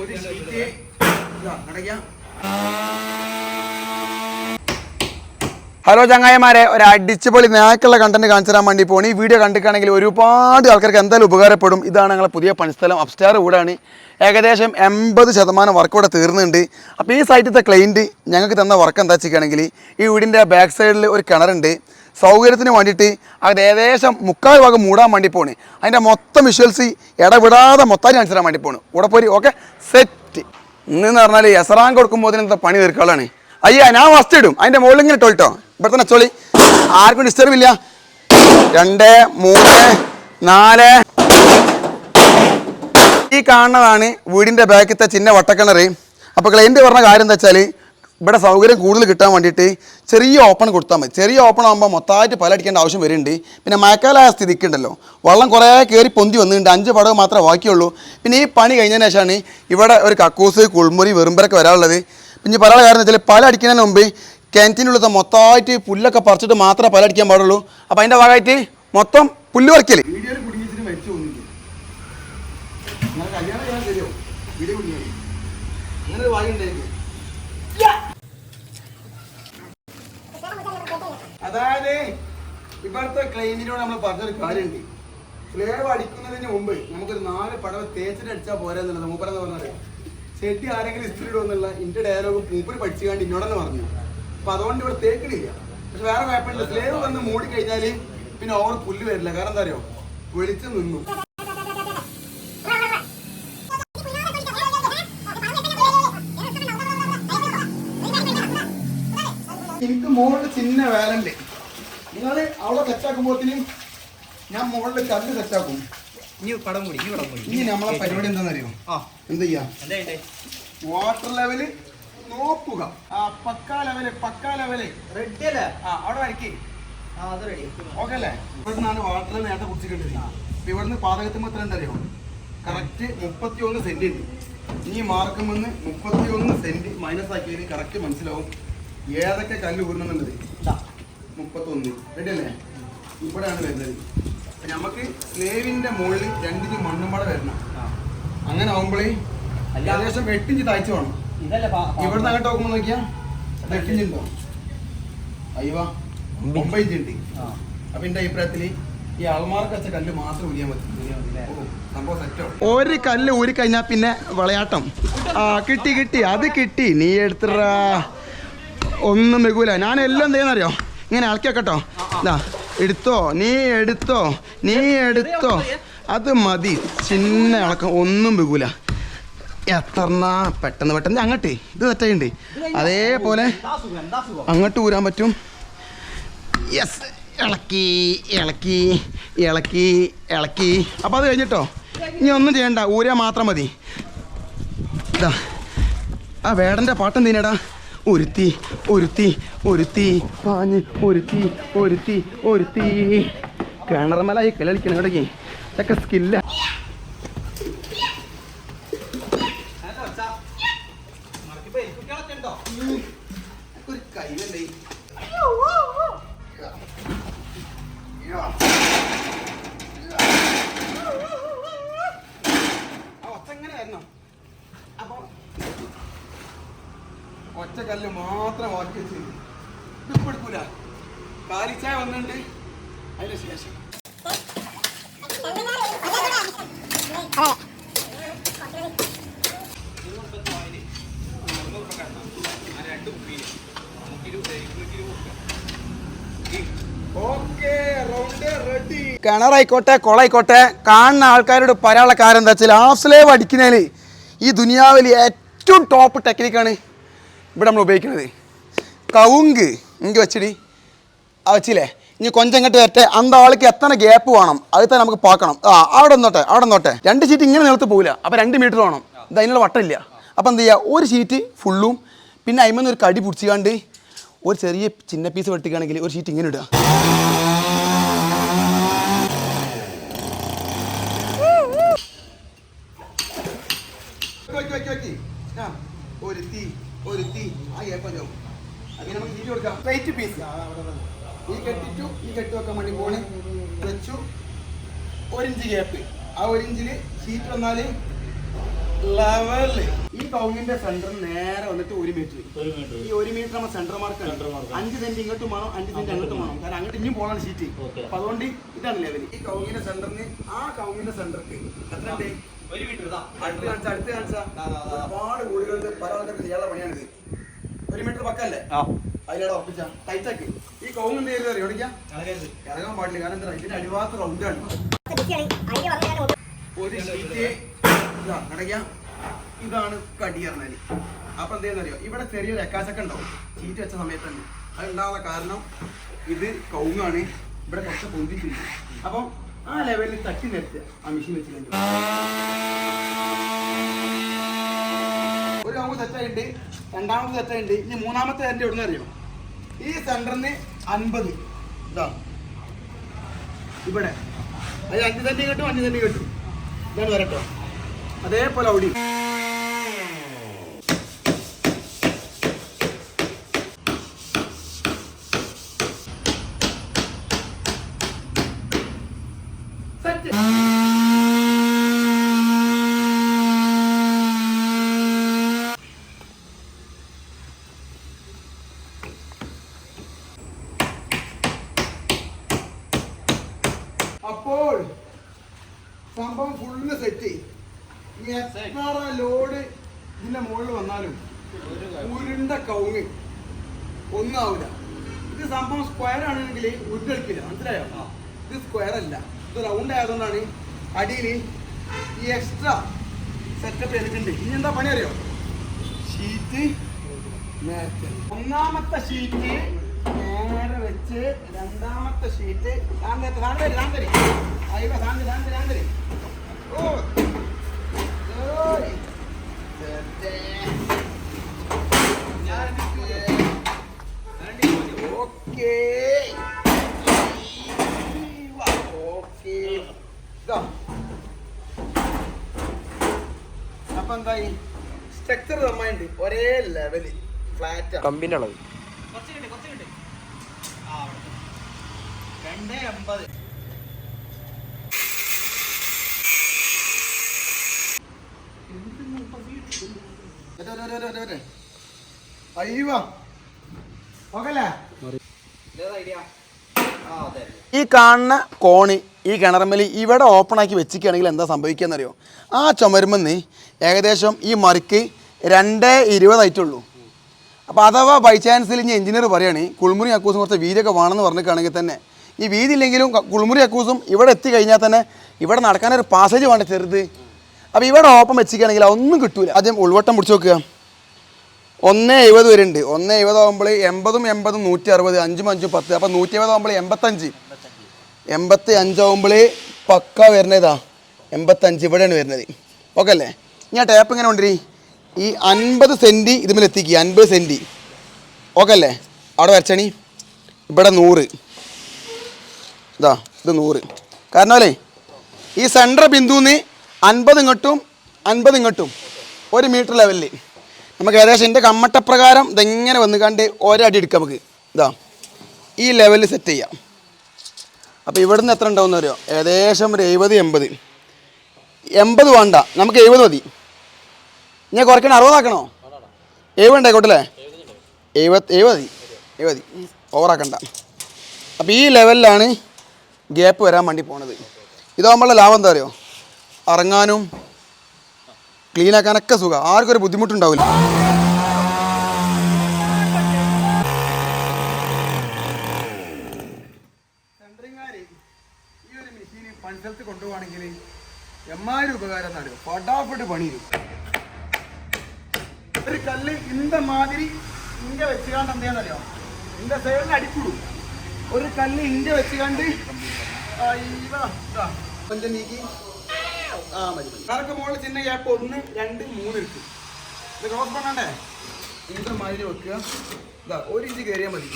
ഒരു ഹലോ ചങ്ങായിമാരെ ഒരു അടിച്ചുപൊളി നാക്കുള്ള കണ്ടന്റ് കാണിച്ചു തരാൻ വേണ്ടി പോണി. ഈ വീഡിയോ കണ്ടിട്ടാണെങ്കിൽ ഒരുപാട് ആൾക്കാർക്ക് എന്തായാലും ഉപകാരപ്പെടും. ഇതാണ് ഞങ്ങളുടെ പുതിയ പണിസ്ഥലം. അപ്സ്റ്റാർ കൂടാണ് ഏകദേശം എൺപത് ശതമാനം വർക്ക് ഇവിടെ തീർന്നുണ്ട് അപ്പോൾ ഈ സൈറ്റിലത്തെ ക്ലൈന്റ് ഞങ്ങൾക്ക് തന്ന വർക്ക് എന്താ വെച്ചിരിക്കുകയാണെങ്കിൽ ഈ വീടിന്റെ ബാക്ക് സൈഡിൽ ഒരു കിണറുണ്ട്. സൗകര്യത്തിന് വേണ്ടിയിട്ട് അത് ഏകദേശം മുക്കാൽ ഭാഗം മൂടാൻ വേണ്ടി പോണ്. അതിന്റെ മൊത്തം വിഷ്വൽസ് ഇടവിടാതെ മൊത്തം കാണിച്ചു തരാൻ വേണ്ടി പോണ്. ഇവിടെ പോരി ഓക്കെ സെറ്റ് ഇന്ന് പറഞ്ഞാൽ എസറാൻ കൊടുക്കുമ്പോൾ പണി തീർക്കുകയാണ് അയ്യാ ഞാൻ ഫസ്റ്റ് ഇടും. അതിന്റെ മുകളിൽ ഇങ്ങനെ ഇട്ടോ ഇവിടെ തന്നെ ചൊളി ആർക്കും ഡിസ്റ്റർബ് ഇല്ല. രണ്ട് മൂന്ന് നാല്. ഈ കാണുന്നതാണ് വീടിന്റെ ബാക്കിലത്തെ ചിന്ന വട്ടക്കിണറ്. അപ്പോൾ ക്ലൈന്റ് പറഞ്ഞ കാര്യം എന്താ വെച്ചാൽ ഇവിടെ സൗകര്യം കൂടുതൽ കിട്ടാൻ വേണ്ടിയിട്ട് ചെറിയ ഓപ്പൺ കൊടുത്താൽ മതി. ചെറിയ ഓപ്പൺ ആകുമ്പോൾ മൊത്തമായിട്ട് പല അടിക്കേണ്ട ആവശ്യം വരുന്നുണ്ട്. പിന്നെ മഴക്കാലായ സ്ഥിതിക്ക് ഉണ്ടല്ലോ. വെള്ളം കുറേ കയറി പൊന്തി വന്നിട്ടുണ്ട്. അഞ്ച് പടവ് മാത്രമേ ബാക്കിയുള്ളൂ. പിന്നെ ഈ പണി കഴിഞ്ഞതിന് ശേഷമാണ് ഇവിടെ ഒരു കക്കൂസ് കുൾമുറി വെറുമ്പരൊക്കെ വരാനുള്ളത് പിന്നെ പല കാരണം വെച്ചാൽ പല അടിക്കുന്നതിന് മുമ്പ് കിണറ്റിനുള്ളത് മൊത്തമായിട്ട് പുല്ലൊക്കെ പറിച്ചിട്ട് മാത്രമേ പല അടിക്കാൻ പാടുള്ളൂ. അപ്പോൾ അതിന്റെ ഭാഗമായിട്ട് മൊത്തം പുല്ല് പറിക്കൽ വീഡിയോയിൽ കുടുങ്ങിച്ചിട്ട് മരിച്ചു പോകുന്നില്ല നിങ്ങൾ കല്യാണം ചെയ്യാൻ തരുമോ വീഡിയോ കുടുങ്ങിയാൽ അങ്ങനെ ഒരു വായു ഉണ്ടായിരിക്കും അതായത് ഇവിടുത്തെ ക്ലൈന്റിനോട് നമ്മൾ പറഞ്ഞൊരു കാര്യമുണ്ട്. സ്ലേവ് അടിക്കുന്നതിന് മുമ്പ് നമുക്കൊരു നാല് പടവ് തേച്ചിട്ട് അടിച്ചാൽ പോരാന്നുള്ളത് മൂപ്പരെന്ന് പറഞ്ഞത് ചെട്ടി ആരെങ്കിലും ഇസ്ത്രി ഇടുമെന്നുള്ള ഇന്റെ ഡയലോഗ് മൂപ്പര് പഠിച്ചു കണ്ട് ഇന്നോടെന്ന് പറഞ്ഞു. അപ്പൊ അതുകൊണ്ട് ഇവിടെ തേക്കണില്ല പക്ഷെ വേറെ കുഴപ്പമില്ല. സ്ലേവ് വന്ന് മൂടി കഴിഞ്ഞാൽ പിന്നെ ഓവർ പുല്ല് വരില്ല. കാരണം എന്താ അറിയോ? വെളിച്ചം നിന്നു. എനിക്ക് മോളുടെ ചിന്ന വേലണ്ട് നിങ്ങൾ അവിടെ സെറ്റാക്കുമ്പോഴത്തേനും ഞാൻ മുകളിൽ കല്ല് സെറ്റാക്കും. ഇനി പടം കൂടി ഇനി പടം കൂടി. ഇനി നമ്മളെ പരിപാടി എന്താണെന്നറിയോ? ആ. എന്ത് ചെയ്യാം? വാട്ടർ ലെവൽ നോക്കുക. ആ പക്കാ ലെവൽ പക്കാ ലെവൽ റെഡി അല്ലേ? ആ അവിടെ വരക്കി ഓക്കെ അല്ലേ? ഇവിടുന്നാണ് വാട്ടർ നേരത്തെ കുടിച്ചിട്ടുണ്ട്. ഇവിടുന്ന് പാതകത്തിൽ എത്ര എന്തറിയോ കറക്റ്റ് മുപ്പത്തി ഒന്ന് സെന്റ് ഉണ്ട് ഈ മാർക്കം വന്ന് മുപ്പത്തി ഒന്ന് സെന്റ് മൈനസ് ആക്കിയതിന് കറക്റ്റ് മനസ്സിലാവും. ഏതൊക്കെ കല്ല് ഊരുന്നുള്ളത് മുപ്പത്തൊന്ന്. റെഡി അല്ലേ ഇവിടെയാണ് വരുന്നത്. അപ്പൊ നമുക്ക് സ്ലേവിന്റെ മുകളിൽ രണ്ടിഞ്ച് മണ്ണും പാടെ വരണം. അങ്ങനെ ആവുമ്പോഴേ അല്ല. ഏകദേശം എട്ടിഞ്ച് താഴ്ച വേണം. ഇതല്ലേ ഇവിടുന്ന് അങ്ങോട്ട് നോക്കുമ്പോൾ നോക്കിയാ എട്ടിഞ്ച് ഉണ്ടോ? അയ്യോ ഒമ്പത് ഇഞ്ച്. ഉണ്ട്. അപ്പൊ എന്റെ അഭിപ്രായത്തിൽ ഈ അൾമാർക്ക് വെച്ച കല്ല് മാത്രം ഉരിയാൻ പറ്റും. ഓ, സംഭവം സെറ്റോ ഒരു കല്ല് ഊരി കഴിഞ്ഞാൽ പിന്നെ വളയാട്ടം. ആ കിട്ടി കിട്ടി. അത് കിട്ടി. നീ എടുത്തിടാ ഒന്നും മികവില്ല ഞാൻ എല്ലാം എന്തെയ്യാന്നറിയോ ഇങ്ങനെ ഇളക്കി വെക്കട്ടോ ഇതാ എടുത്തോ നീ എടുത്തോ നീ എടുത്തോ. അത് മതി. ചിന്ന ഇളക്കം ഒന്നും വെകൂല. എത്രന്നാ പെട്ടെന്ന് പെട്ടെന്ന്. അങ്ങോട്ടേ ഇത് തെറ്റായിണ്ട്. അതേപോലെ അങ്ങോട്ട് ഊരാൻ പറ്റും. യെസ് ഇളക്കി ഇളക്കി ഇളക്കി ഇളക്കി. അപ്പോൾ അത് കഴിഞ്ഞിട്ടോ? ഇനി ഒന്നും ചെയ്യണ്ട. ഊരാ മാത്രം മതി. ഇതാ ആ വേടന്റെ പാട്ട് എന്തിനടാ ഒരുത്തി ഒരുത്തി ഒരുത്തി പാഞ്ഞ് ഒരുത്തി ഒരുത്തി ഒരുത്തി. കിണർമലായി കളിക്കണം ഇടയ്ക്ക് ഇതൊക്കെ സ്കില്ല ഒരു കൈവല്ലേ ഒറ്റക്കല്ല് മാത്രം ബാക്കി വെച്ച് ഇതിപ്പോ എടുക്കൂല കാലിച്ചായ വന്നിട്ടുണ്ട് അതിന് ശേഷം കിണറായിക്കോട്ടെ കൊളായിക്കോട്ടെ കാണുന്ന ആൾക്കാരോട് പറയാനുള്ള കാര്യം എന്താ വെച്ചാൽ ഹാഫ് സ്ലേവ് അടിക്കുന്നതിൽ ഈ ദുനിയാവിൽ ഏറ്റവും ടോപ്പ് ടെക്നിക്കാണ് ഇവിടെ നമ്മൾ ഉപയോഗിക്കുന്നത്. കവുങ്ക് ഇങ്ങ് വെച്ചിടി. ആ വെച്ചില്ലേ? ഇനി കൊഞ്ചം കെട്ട് വരട്ടെ. അന്ത ആൾക്ക് എത്ര ഗ്യാപ്പ് വേണം? അത് തന്നെ നമുക്ക് പാക്കണം. ആ അവിടെ നിന്നോട്ടെ അവിടെ നിന്നോട്ടെ. രണ്ട് ഷീറ്റ് ഇങ്ങനെ നിലത്ത് പോകില്ല അപ്പോൾ രണ്ട് മീറ്റർ വേണം. ഇത് അതിനുള്ള വട്ടമില്ല. അപ്പോൾ എന്ത് ചെയ്യുക ഒരു ഷീറ്റ് ഫുള്ളും പിന്നെ അതിമെന്ന് ഒരു കടി പിടിച്ചുകാണ്ട് ഒരു ചെറിയ ചിന്ന പീസ് വെട്ടിക്കുകയാണെങ്കിൽ ഒരു ഷീറ്റ് ഇങ്ങനെ ഇടുക. ഒരു തീ ഒരു തീ ആ ഏപ്പോ അങ്ങനെ നമുക്ക് തീറ്റ് കൊടുക്കാം പ്ലേറ്റ് പീസ് ഈ കെട്ടിച്ചു ഈ കെട്ടി വെക്കാൻ വേണ്ടി പോണ്. വെച്ചു. ഒരിഞ്ച് ഗ്യാപ്പ്. ആ ഒരിഞ്ചിൽ ഷീറ്റ് വന്നാൽ ലെവൽ ഈ കൗങ്ങിന്റെ സെന്റർ നേരെ വന്നിട്ട് ഒരു മീറ്റർ ഈ ഒരു മീറ്റർ നമ്മൾ സെന്റർ മാർക്ക് അഞ്ച് സെന്റ് ഇങ്ങോട്ടും വേണം അഞ്ച് സെന്റ് അങ്ങോട്ടും വേണം. കാരണം അങ്ങോട്ട് ഇനിയും പോകണം ഷീറ്റ്. അപ്പൊ അതുകൊണ്ട് ഇതാണ് ലെവൽ ഈ കൗങ്ങിന്റെ സെന്ററിന് ആ കൗങ്ങിന്റെ സെന്റർക്ക് എത്ര അടുത്ത് കാണിച്ച അടുത്ത് കാണിച്ച. ഒരുപാട് വീടുകളിൽ പല ആൾക്കാർക്ക് ചെയ്യാനുള്ള പണിയാണിത്. ഒരു മീറ്റർ പക്കല്ലേ? അതിലൂടെ ഉറപ്പിച്ച ടൈറ്റാക്ക് കൗങ്ങ് എന്ത് ചെയ്ത് അറിയോ ഓടിക്കാം കളകരുത് ഇറങ്ങാൻ പാടില്ല. കാരണം എന്താ ഇതിന്റെ അടിഭാഗത്ത് റൗണ്ടാണ് ഒരു ഷീറ്റ് ഇതാണ് കടി പറഞ്ഞാൽ. അപ്പൊ എന്തേന്നറിയോ ഇവിടെ ചെറിയൊരു എക്കാശൊക്കെ ഉണ്ടാവും. ഷീറ്റ് വെച്ച സമയത്ത് തന്നെ അത് ഉണ്ടാവാനുള്ള കാരണം ഇത് കൗങ്ങാണ്. ഇവിടെ കുറച്ച് പൊന്തിച്ചിട്ടുണ്ട്. അപ്പം ആ ലെവലിൽ തട്ടി നിർത്തുക. ആ മെഷീൻ വെച്ചിട്ടുണ്ട് ഒരു കൗങ്ങ് തെറ്റായിട്ട് രണ്ടാമത്തെ തെറ്റായിട്ട് ഇനി മൂന്നാമത്തെ എന്റെ എവിടെ അറിയോ? ഈ സെന്ററിന് അൻപത്. ഇതാ. ഇവിടെ. അത് അഞ്ച് തന്നെ കിട്ടും അഞ്ച് തന്നെ കിട്ടും. ഇതാണ് വരട്ടോ. അതേപോലെ അവിടെ സെറ്റ് അപ്പോൾ സംഭവം ഫുള്ള് സെറ്റ് ഇനി എത്ര ലോഡ് ഇതിന്റെ മുകളിൽ വന്നാലും ഉരുണ്ട കൗങ്ങ് ഒന്നാവില്ല ഇത് സംഭവം സ്ക്വയർ ആണെങ്കിൽ ഉരുടെടുക്കില്ല മനസ്സിലായോ ഇത് സ്ക്വയർ അല്ല ഇത് റൗണ്ട് ആയതുകൊണ്ടാണ് അടിയിൽ ഈ എക്സ്ട്രാ സെറ്റപ്പ് ഇനി എന്താ പണി അറിയോ ഷീറ്റ് നേരത്തെ. ഒന്നാമത്തെ ഷീറ്റ് നേരെ വെച്ച് രണ്ടാമത്തെ ഷീറ്റ് താന്തരി താന്തരി താന്തരി അയ്യോ താന്തരി താന്തരി താന്തരി ഓ. ഓക്കേ. ഓക്കേ. ഇതാ. എന്തായി സ്ട്രക്ചർ നന്നായിട്ടുണ്ട് ഒരേ ലെവൽ ഫ്ലാറ്റ് കമ്പിന്റെ അളവ് കുറച്ച് കിട്ടി കുറച്ച് കിട്ടി ആ. രണ്ട് എൺപത് ഈ കാണുന്ന കോണി ഈ കിണറമ്മൽ ഇവിടെ ഓപ്പൺ ആക്കി വെച്ചിക്കുകയാണെങ്കിൽ എന്താ സംഭവിക്കുകയെന്നറിയോ? ആ ചുമരുമെന്ന് ഏകദേശം ഈ മറിക്ക് രണ്ട് ഇരുപതായിട്ടുള്ളൂ അപ്പോൾ അഥവാ ബൈ ചാൻസിൽ ഇനി എഞ്ചിനീയർ പറയുകയാണ് കുളിമുറി അക്കൂസും കുറച്ച് വീതിയൊക്കെ വേണമെന്ന് പറഞ്ഞിട്ടാണെങ്കിൽ തന്നെ. ഈ വീതി ഇല്ലെങ്കിലും കുളിമുറി അക്കൂസും ഇവിടെ എത്തിക്കഴിഞ്ഞാൽ തന്നെ ഇവിടെ നടക്കാനൊരു പാസേജ് വേണ്ട ചെറുത്. അപ്പോൾ ഇവിടെ ഓപ്പൺ വെച്ചിരിക്കുകയാണെങ്കിൽ അതൊന്നും കിട്ടൂല. ആദ്യം ഉൾവട്ടം പിടിച്ച് നോക്കുക. ഒന്ന് എഴുപത് വരെ ഉണ്ട് ഒന്ന് എഴുപതാകുമ്പോൾ എൺപതും എൺപതും നൂറ്റി അറുപത് അഞ്ചും അഞ്ചും പത്ത് അപ്പോൾ നൂറ്റി എഴുപതാകുമ്പോൾ എൺപത്തഞ്ച്. എൺപത്തി അഞ്ചാവുമ്പോൾ പക്ക വരുന്നത്. എൺപത്തഞ്ച് ഇവിടെയാണ് വരുന്നത്. ഓക്കെ അല്ലേ? ഞാൻ ടാപ്പ് ഇങ്ങനെ കൊണ്ടുവരി. ഈ അൻപത് സെന്റ് ഇതുമേൽ എത്തിക്കുക അൻപത് സെന്റ് ഓക്കെ അല്ലേ? അവിടെ വരച്ചണി. ഇവിടെ നൂറ്. ഇതാ ഇത് നൂറ്. കാരണം അല്ലേ? ഈ സെന്റർ ബിന്ദുന്ന് അൻപത് ഇങ്ങോട്ടും അൻപത് ഇങ്ങോട്ടും ഒരു മീറ്റർ ലെവലിൽ നമുക്ക് ഏകദേശം എന്റെ കമ്മട്ടപ്രകാരം ഇതെങ്ങനെ വന്നു കണ്ട് ഒരടി എടുക്കാം നമുക്ക്. ഇതാ ഈ ലെവലിൽ സെറ്റ് ചെയ്യാം. അപ്പോൾ ഇവിടുന്ന് എത്ര ഉണ്ടാവും അറിയോ? ഏകദേശം ഒരു എഴുപത് എൺപത്. എൺപത് വേണ്ട. നമുക്ക് എഴുപത് മതി. ഞാൻ കുറയ്ക്കണം? അറുപതാക്കണോ? എഴുപത് ഉണ്ടായിക്കോട്ടല്ലേ എഴുപത് എഴുപത് മതി. എഴുപത് ഓവറാക്കണ്ട. അപ്പോൾ ഈ ലെവലിലാണ് ഗ്യാപ്പ് വരാൻ വേണ്ടി പോണത്. ഇതാകുമ്പോഴുള്ള ലാഭം എന്താ അറിയോ? ഇറങ്ങാനും ക്ലീനാക്കാനൊക്കെ സുഖം. ആർക്കൊരു ബുദ്ധിമുട്ടുണ്ടാവില്ല ഈ ഒരു മെഷീൻ പണിസ്ഥലത്ത് കൊണ്ടുപോവാണെങ്കിൽ എമ്മാരും ഉപകാരം എന്നാണ്. പടാപ്പെട്ട് പണിയും ഒരു കല്ല് ഇന്ത മാതിരി ഇന്റെ വെച്ചുകാണ്ട് എന്താണെന്നറിയോ ഇന്റെ സൈഡിൽ അടിക്കൂടും ഒരു കല്ല് ഇന്റെ വെച്ചുകാണ്ട് പഞ്ചം നീക്കി. ആ മതി കറക്ക് മുകളിൽ ചിന്ന ഗ്യാപ്പ് ഒന്ന് രണ്ട് മൂന്ന് ഇട്ടു ഇത് ക്രോസ് പണ്ടേ ഇന്ത മാതിരി വെക്കുക. ഇതാ ഒരു ഇഞ്ച് കയറിയാൽ മതി.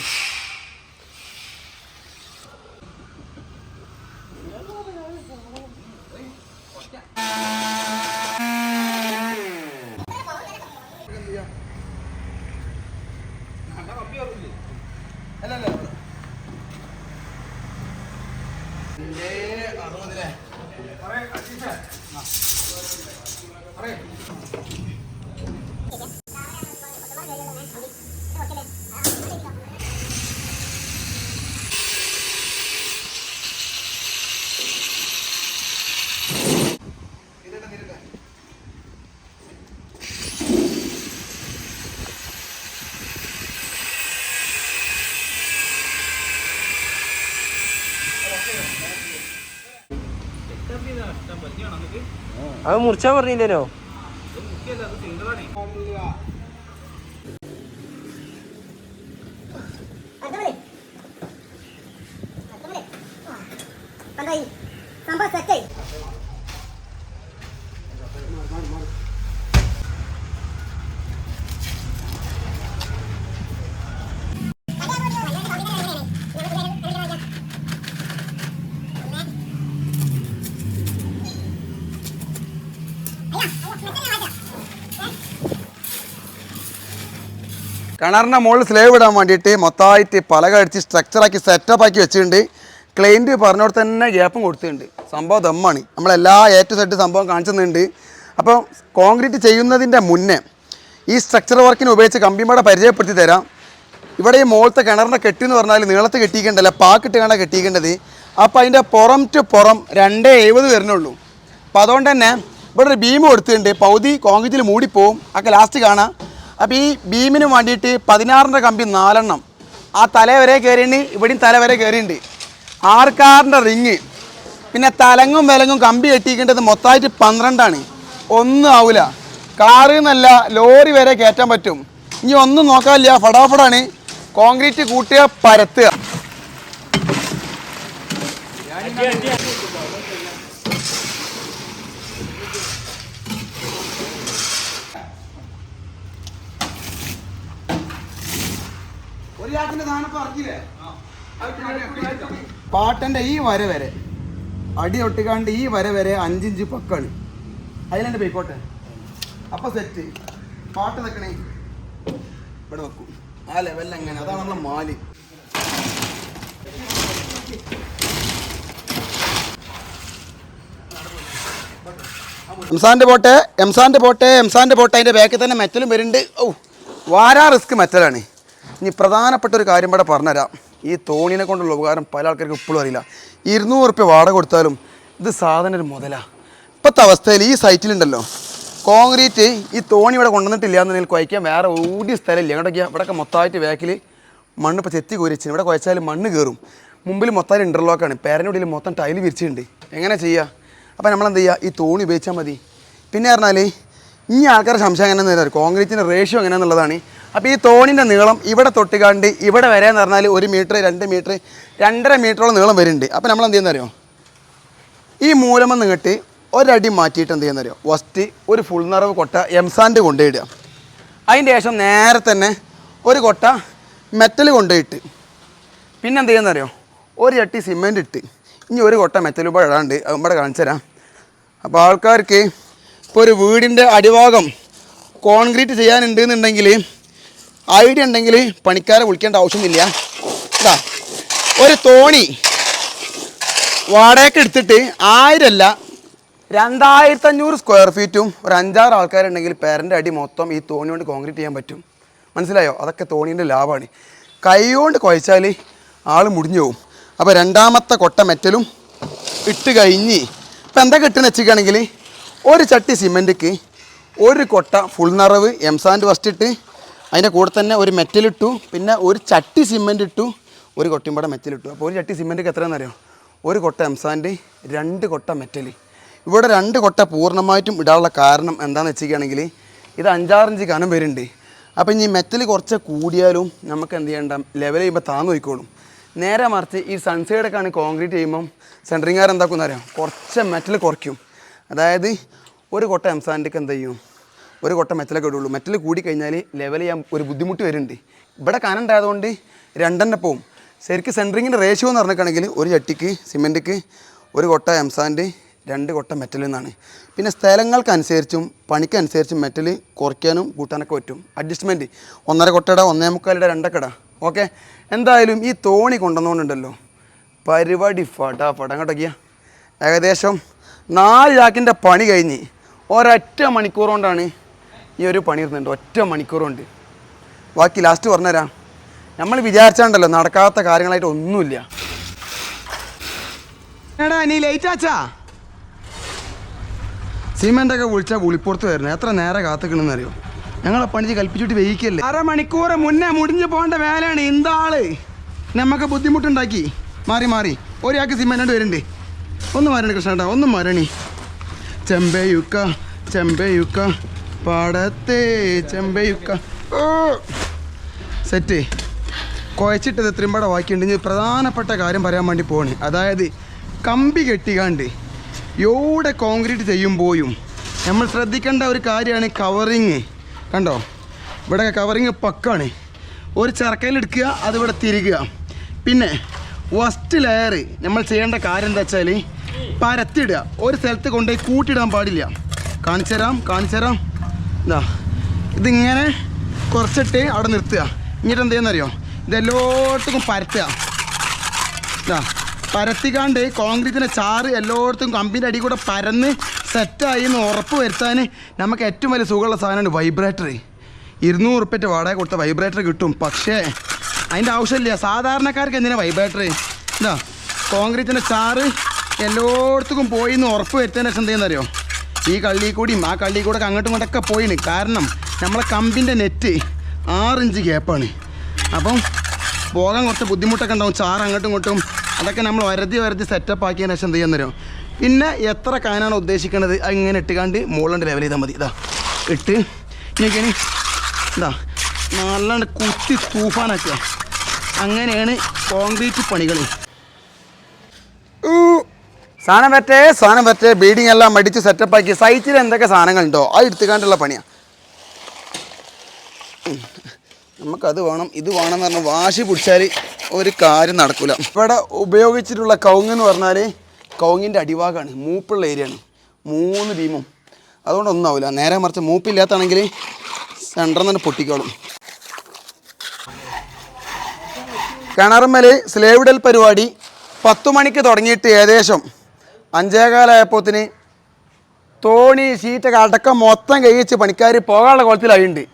അത് മുറിച്ചാൻ പറഞ്ഞില്ലല്ലോ. സംഭവം സെറ്റായി കിണറിന്റെ മുകളിൽ സ്ലേവ് ഇടാൻ വേണ്ടിയിട്ട് മൊത്തമായിട്ട് പലക അടിച്ച് സ്ട്രക്ചറാക്കി സെറ്റപ്പ് ആക്കി വെച്ചിട്ടുണ്ട്. ക്ലൈന്റ് പറഞ്ഞോട് തന്നെ ഗ്യാപ്പും കൊടുത്തിട്ടുണ്ട്. സംഭവം ദമ്മാണ്. നമ്മളെല്ലാ എ ടു സെറ്റ് സംഭവം കാണിച്ചു അപ്പം അപ്പോൾ കോൺക്രീറ്റ് ചെയ്യുന്നതിന്റെ മുന്നേ ഈ സ്ട്രക്ചർ വർക്കിന് ഉപയോഗിച്ച് കമ്പിമട പരിചയപ്പെടുത്തി തരാം. ഇവിടെ ഈ മുകളത്തെ കിണറിന്റെ കെട്ടിയെന്ന് പറഞ്ഞാൽ നീളത്ത് കെട്ടിക്കേണ്ടല്ല പാക്കിട്ട് കണ്ട കെട്ടിക്കേണ്ടത് അപ്പോൾ അതിന്റെ പുറം ടു പുറം രണ്ടേ എഴുപത് വരുന്നുള്ളൂ അപ്പോൾ അതുകൊണ്ട് തന്നെ ഇവിടെ ഒരു ബീം കൊടുത്തിട്ടുണ്ട്. പൗതി കോൺക്രീറ്റിൽ മൂടിപ്പോവും. ഒക്കെ ലാസ്റ്റ് കാണാം. അപ്പോൾ ഈ ബീമിന് വേണ്ടിയിട്ട് പതിനാറിന്റെ കമ്പി നാലെണ്ണം. ആ തല വരെ കയറിയുണ്ട് ഇവിടെയും തല വരെ കയറിയിട്ടുണ്ട് ആർക്കാറിന്റെ റിങ്? പിന്നെ തലങ്ങും വിലങ്ങും കമ്പി കെട്ടിക്കേണ്ടത് മൊത്തമായിട്ട് പന്ത്രണ്ടാണ്. ഒന്നും ആവില്ല കാറ് എന്നല്ല ലോറി വരെ കയറ്റാൻ പറ്റും. ഇനി ഒന്നും നോക്കാനില്ല ഫടാഫടാണ് കോൺക്രീറ്റ് കൂട്ടുക പരത്തുക. പാട്ടന്റെ ഈ വര വരെ. അടി ഒട്ടിക്കാണ്ട് ഈ വര വരെ അഞ്ചിഞ്ച് പക്കാണ് അതിലെന്റെ പോയിക്കോട്ടെ? അപ്പൊ സെറ്റ് പാട്ട് നിൽക്കണേ ഇവിടെ വെക്കും. ആ ലെവലിൽ എങ്ങനെ? അതാണ് നമ്മളെ മാൽ. എംസാന്റെ പോട്ടെ എംസാന്റെ പോട്ടെ എംസാന്റെ പോട്ടെ. അതിന്റെ ബാക്കിൽ തന്നെ മെറ്റലും വരുന്നുണ്ട്. ഓ വാരാ റിസ്ക് മെറ്റലാണ്. ഇനി പ്രധാനപ്പെട്ട ഒരു കാര്യം ഇവിടെ പറഞ്ഞുതരാം. ഈ തോണിനെ കൊണ്ടുള്ള ഉപകാരം പല ആൾക്കാർക്ക് ഇപ്പോഴും അറിയില്ല. ഇരുന്നൂറ് റുപ്യ വാടക കൊടുത്താലും ഇത് സാധനം ഒരു മുതലാണ് ഇപ്പോഴത്തെ അവസ്ഥയിൽ ഈ സൈറ്റിലുണ്ടല്ലോ കോൺക്രീറ്റ് ഈ തോണി ഇവിടെ കൊണ്ടുവന്നിട്ടില്ല എന്നുണ്ടെങ്കിൽ കുഴയ്ക്കാൻ വേറെ ഒരു സ്ഥലമില്ല. ഇങ്ങോട്ടൊക്കെ ഇവിടെയൊക്കെ മൊത്തമായിട്ട് വേക്കിൽ മണ്ണ് ഇപ്പോൾ ചെത്തി കുരിച്ചു ഇവിടെ കുഴച്ചാൽ മണ്ണ് കയറും മുമ്പിൽ മൊത്തം ഇന്റർലോക്കാണ് പേരന്റെ ഉള്ളിൽ മൊത്തം ടൈൽ വിരിച്ചിട്ടുണ്ട്. എങ്ങനെ ചെയ്യുക അപ്പോൾ നമ്മളെന്ത് ചെയ്യുക ഈ തോണി ഉപയോഗിച്ചാൽ മതി. പിന്നെ പറഞ്ഞാൽ ഈ ആൾക്കാരുടെ സംശയം എങ്ങനെയാണെന്ന് കോൺക്രീറ്റിന്റെ റേഷ്യോ എങ്ങനെയാണെന്നുള്ളതാണ് അപ്പോൾ ഈ തോണിന്റെ നീളം ഇവിടെ തൊട്ടുകാണ്ട് ഇവിടെ വരെ എന്ന് പറഞ്ഞാൽ ഒരു മീറ്റർ രണ്ട് മീറ്റർ രണ്ടര മീറ്ററോളം നീളം വരുന്നുണ്ട്. അപ്പോൾ നമ്മൾ എന്ത് ചെയ്യുന്നറിയോ? ഈ മൂലമെന്ന് നീട്ടി ഒരടി മാറ്റിയിട്ട് എന്ത് ചെയ്യുന്നറിയോ? വസ്റ്റ് ഒരു ഫുൾ നിറവ് കൊട്ട എംസാൻഡ് കൊണ്ടുപോയിടുക അതിന്റെ ശേഷം നേരെ തന്നെ ഒരു കൊട്ട മെറ്റൽ കൊണ്ടുപോയിട്ട് പിന്നെ എന്ത് ചെയ്യുന്നറിയോ? ഒരു ചട്ടി സിമെന്റ് ഇട്ട്. ഇനി ഒരു കൊട്ട മെറ്റൽ ഇവിടെ ഇടാണ്ട് ഇവിടെ കാണിച്ചു തരാം. അപ്പോൾ ആൾക്കാർക്ക് ഇപ്പോൾ ഒരു വീടിന്റെ അടിഭാഗം കോൺക്രീറ്റ് ചെയ്യാനുണ്ട് എന്നുണ്ടെങ്കിൽ ഐഡിയ ഉണ്ടെങ്കിൽ പണിക്കാരെ വിളിക്കേണ്ട ആവശ്യമൊന്നുമില്ല. ഇതാ ഒരു തോണി വാടകയ്ക്ക് എടുത്തിട്ട് ആയിരമല്ല രണ്ടായിരത്തി അഞ്ഞൂറ് സ്ക്വയർ ഫീറ്റും ഒരു അഞ്ചാറ് ആൾക്കാരുണ്ടെങ്കിൽ പേരന്റെ അടി മൊത്തം ഈ തോണി കൊണ്ട് കോൺക്രീറ്റ് ചെയ്യാൻ പറ്റും. മനസ്സിലായോ? അതൊക്കെ തോണീന്റെ ലാഭമാണ് കൈ കൊണ്ട് കുഴച്ചാൽ ആൾ മുടിഞ്ഞു പോകും അപ്പോൾ രണ്ടാമത്തെ കൊട്ട മെറ്റലും ഇട്ട് കഴിഞ്ഞ് ഇപ്പം എന്താ കിട്ടുന്ന വെച്ചിരിക്കുകയാണെങ്കിൽ ഒരു ചട്ടി സിമെന്റിക്ക് ഒരു കൊട്ട ഫുൾ നിറവ് എംസാൻഡ് ഫസ്റ്റ് ഇട്ട് അതിന്റെ കൂടെ തന്നെ ഒരു മെറ്റലിട്ടു പിന്നെ ഒരു ചട്ടി സിമെന്റ് ഇട്ടു ഒരു കൊട്ടിമ്പട കൂടെ മെറ്റലിട്ടു. അപ്പോൾ ഒരു ചട്ടി സിമെന്റിക്ക് എത്രയാണെന്നറിയോ? ഒരു കൊട്ട എംസാന്റെ രണ്ട് കൊട്ട മെറ്റൽ ഇവിടെ രണ്ട് കൊട്ട പൂർണമായിട്ടും ഇടാനുള്ള കാരണം എന്താണെന്ന് വെച്ചിരിക്കുകയാണെങ്കിൽ ഇത് അഞ്ചാറഞ്ച് കനം വരുന്നുണ്ട്. അപ്പോൾ ഇനി മെറ്റൽ കുറച്ച് കൂടിയാലും നമുക്ക് എന്ത് ചെയ്യണ്ട ലെവൽ ചെയ്യുമ്പോൾ താന്നു പോയിക്കോളും നേരെ മറിച്ച് ഈ സൺസൈഡൊക്കെ ആണ് കോൺക്രീറ്റ് ചെയ്യുമ്പം സെന്ററിങ്ങാർ എന്താക്കും അറിയാം കുറച്ച് മെറ്റൽ കുറയ്ക്കും. അതായത് ഒരു കൊട്ട എംസാൻഡിക്ക് എന്ത് ചെയ്യും? ഒരു കൊട്ട മെറ്റലൊക്കെ ഇടുള്ളൂ. മെറ്റൽ കൂടിക്കഴിഞ്ഞാൽ ലെവൽ ചെയ്യാൻ ഒരു ബുദ്ധിമുട്ട് വരുന്നുണ്ട്. ഇവിടെ കനണ്ടായതുകൊണ്ട് രണ്ടെണ്ണം പോവും. ശരിക്കും സെന്ററിങ്ങിന്റെ റേഷ്യോ എന്ന് പറഞ്ഞിട്ടാണെങ്കിൽ ഒരു ചട്ടിക്ക് സിമെന്റിക്ക് ഒരു കൊട്ട എംസാൻഡ് രണ്ട് കൊട്ട മെറ്റൽ എന്നാണ്. പിന്നെ സ്ഥലങ്ങൾക്കനുസരിച്ചും പണിക്കനുസരിച്ചും മെറ്റൽ കുറയ്ക്കാനും കൂട്ടാനൊക്കെ പറ്റും. അഡ്ജസ്റ്റ്മെന്റ് ഒന്നര കൊട്ടയുടെ ഒന്നേ മുക്കാലിയുടെ രണ്ടക്കട. ഓക്കെ എന്തായാലും ഈ തോണി കൊണ്ടുവന്നുകൊണ്ടുണ്ടല്ലോ പരിപാടി ഫടാ ഫട അങ്ങോട്ടൊക്കെയാ ഏകദേശം നാല് ചാക്കിന്റെ പണി കഴിഞ്ഞ് ഒരൊറ്റ മണിക്കൂർ കൊണ്ടാണ് ഈ ഒരു പണി ഇരുന്നുണ്ട് ഒറ്റ മണിക്കൂറുണ്ട്. ബാക്കി ലാസ്റ്റ് പറഞ്ഞുതരാം നമ്മൾ വിചാരിച്ചാണ്ടല്ലോ നടക്കാത്ത കാര്യങ്ങളായിട്ട് ഒന്നുമില്ല. എടാ നീ ലേറ്റ് ആച്ചാ? സിമെന്റ് ഒക്കെ വിളിച്ചാൽ വിളിപ്പുറത്ത് വരുന്നത്. എത്ര നേരം കാത്തുക്കണെന്ന് അറിയോ? ഞങ്ങളെ പണിച്ച് കൽപ്പിച്ചിട്ട് വെയിക്കല്ലേ അരമണിക്കൂർ മുന്നേ മുടിഞ്ഞു പോകേണ്ട വേലയാണ് എന്താൾ നമുക്ക് ബുദ്ധിമുട്ടുണ്ടാക്കി. മാറി മാറി. ഒരാൾക്ക് സിമെന്റ് വരുന്നുണ്ട് ഒന്ന് മാരണി കൃഷ്ണേട്ടാ ഒന്ന് മാരണി ചെമ്പയുക്ക ചെമ്പയുക്ക. പാടത്തെ ചെമ്പയുക്ക. സെറ്റ്. കുഴച്ചിട്ടത് ഇത്രയും പാടെ ബാക്കിയുണ്ടെങ്കിൽ പ്രധാനപ്പെട്ട കാര്യം പറയാൻ വേണ്ടി പോണ് അതായത് കമ്പി കെട്ടിക്കാണ്ട് എവിടെ കോൺക്രീറ്റ് ചെയ്യുമ്പോഴും നമ്മൾ ശ്രദ്ധിക്കേണ്ട ഒരു കാര്യമാണ് കവറിങ് കണ്ടോ? ഇവിടെ കവറിങ് പക്കാണ്. ഒരു ചിറക്കയിലെടുക്കുക അതിവിടെ തിരികുക പിന്നെ ഫസ്റ്റ് ലെയർ നമ്മൾ ചെയ്യേണ്ട കാര്യം എന്താ വെച്ചാൽ പരത്തിടുക ഒരു സ്ഥലത്ത് കൊണ്ടുപോയി കൂട്ടിയിടാൻ പാടില്ല. കാണിച്ചു തരാം കാണിച്ചു തരാം ഇതാ ഇതിങ്ങനെ കുറച്ചിട്ട് അവിടെ നിർത്തുക. എന്നിട്ട് എന്ത് ഇതെല്ലോടത്തും പരത്തുക. ഇതാ പരത്തിക്കാണ്ട് കോൺക്രീറ്റിന്റെ ചാറ് എല്ലായിടത്തും കമ്പിന്റെ അടി കൂടെ പരന്ന് സെറ്റായി എന്ന് ഉറപ്പ് വരുത്താൻ നമുക്ക് ഏറ്റവും വലിയ സുഖമുള്ള സാധനമാണ് വൈബ്രേറ്ററി ഇരുന്നൂറ് ഉറുപ്പ്യറ്റ് വാടക കൊടുത്ത വൈബ്രേറ്റർ കിട്ടും. പക്ഷേ അതിന്റെ ആവശ്യമില്ല. സാധാരണക്കാർക്ക് എന്തിനാണ് വൈബ്രേറ്ററി എന്താ കോൺക്രീറ്റിന്റെ ചാറ് എല്ലായിടത്തും പോയി എന്ന് ഉറപ്പ് വരുത്തതിന് ശേഷം ഈ കള്ളി കൂടിയും ആ കള്ളി കൂടെ അങ്ങോട്ടും ഇങ്ങോട്ടൊക്കെ പോയിന്. കാരണം നമ്മളെ കമ്പിന്റെ നെറ്റ് ആറിഞ്ച് ഗ്യാപ്പാണ് അപ്പം പോകാൻ കുറച്ച് ബുദ്ധിമുട്ടൊക്കെ ഉണ്ടാവും. ചാറ് അങ്ങോട്ടും ഇങ്ങോട്ടും അതൊക്കെ നമ്മൾ വരതി വരതി സെറ്റപ്പ് ആക്കിയതിന് ശേഷം എന്ത് ചെയ്യാൻ തരും പിന്നെ എത്ര കാനാണ് ഉദ്ദേശിക്കുന്നത് ഇങ്ങനെ ഇട്ടുകാണ്ട് മുകളിന്റെ ലെവൽ ചെയ്താൽ മതി. ഇതാ ഇട്ട് ഇനിയൊക്കെയാണ് ഇതാ നല്ലാണ്ട് കുത്തി തൂഫാനാക്കുക. അങ്ങനെയാണ് കോൺക്രീറ്റ് പണികൾ സാധനം പറ്റേ സാധനം പറ്റേ ബീഡിങ് എല്ലാം മടിച്ച് സെറ്റപ്പ് ആക്കി. സൈറ്റിൽ എന്തൊക്കെ സാധനങ്ങളുണ്ടോ? അത് എടുത്തുകാണ്ടുള്ള പണിയാണ് നമുക്കത് വേണം ഇത് വേണം എന്ന് പറഞ്ഞാൽ വാശി പിടിച്ചാൽ ഒരു കാര്യം നടക്കില്ല ഇവിടെ ഉപയോഗിച്ചിട്ടുള്ള കവുങ്ങ് എന്ന് പറഞ്ഞാൽ കവുങ്ങിന്റെ അടിഭാഗമാണ് മൂപ്പുള്ള ഏരിയ ആണ്. മൂന്ന് ഭീമും അതുകൊണ്ട് ഒന്നാവില്ല നേരെ മറിച്ച് മൂപ്പില്ലാത്താണെങ്കിൽ സെന്ററിൽ നിന്ന് പൊട്ടിക്കോളും. കിണറുമ്മൽ സ്ലേവിടൽ പരിപാടി പത്തു മണിക്ക് തുടങ്ങിയിട്ട് ഏകദേശം അഞ്ചേകാലായപ്പോത്തിന് തോണി ഷീറ്റൊക്കെ അടക്കം മൊത്തം കഴിച്ച് പണിക്കാർ പോകാനുള്ള കുളത്തിലായിട്ടുണ്ട്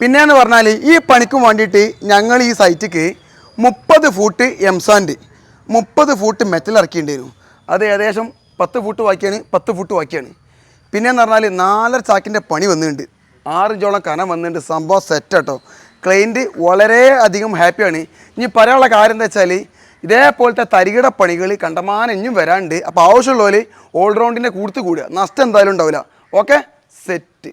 പിന്നെയെന്ന് പറഞ്ഞാൽ ഈ പണിക്കും വേണ്ടിയിട്ട് ഞങ്ങൾ ഈ സൈറ്റിക്ക് മുപ്പത് ഫൂട്ട് എംസാൻഡ് മുപ്പത് ഫൂട്ട് മെറ്റൽ ഇറക്കിയിട്ടുണ്ടായിരുന്നു അത് ഏകദേശം പത്ത് ഫൂട്ട് വാക്കിയാണ് പത്ത് ഫൂട്ട് വാക്കിയാണ് പിന്നെയെന്ന് പറഞ്ഞാൽ നാലര ചാക്കിന്റെ പണി വന്നിട്ടുണ്ട് ആറിഞ്ചോളം കനം വന്നിട്ടുണ്ട് സംഭവം സെറ്റ് കേട്ടോ ക്ലൈന്റ് വളരെ അധികം ഹാപ്പിയാണ് ഇനി പറയാനുള്ള കാര്യം എന്താ വെച്ചാൽ ഇതേപോലത്തെ തരികിട പണികൾ കണ്ടമാനം ഇനിയും വരാണ്ട് അപ്പോൾ ആവശ്യമുള്ളവർ ഓൾറൗണ്ടിന്റെ കൂടുതൽ കൂടുക. നഷ്ടം എന്തായാലും ഉണ്ടാവില്ല. Okay set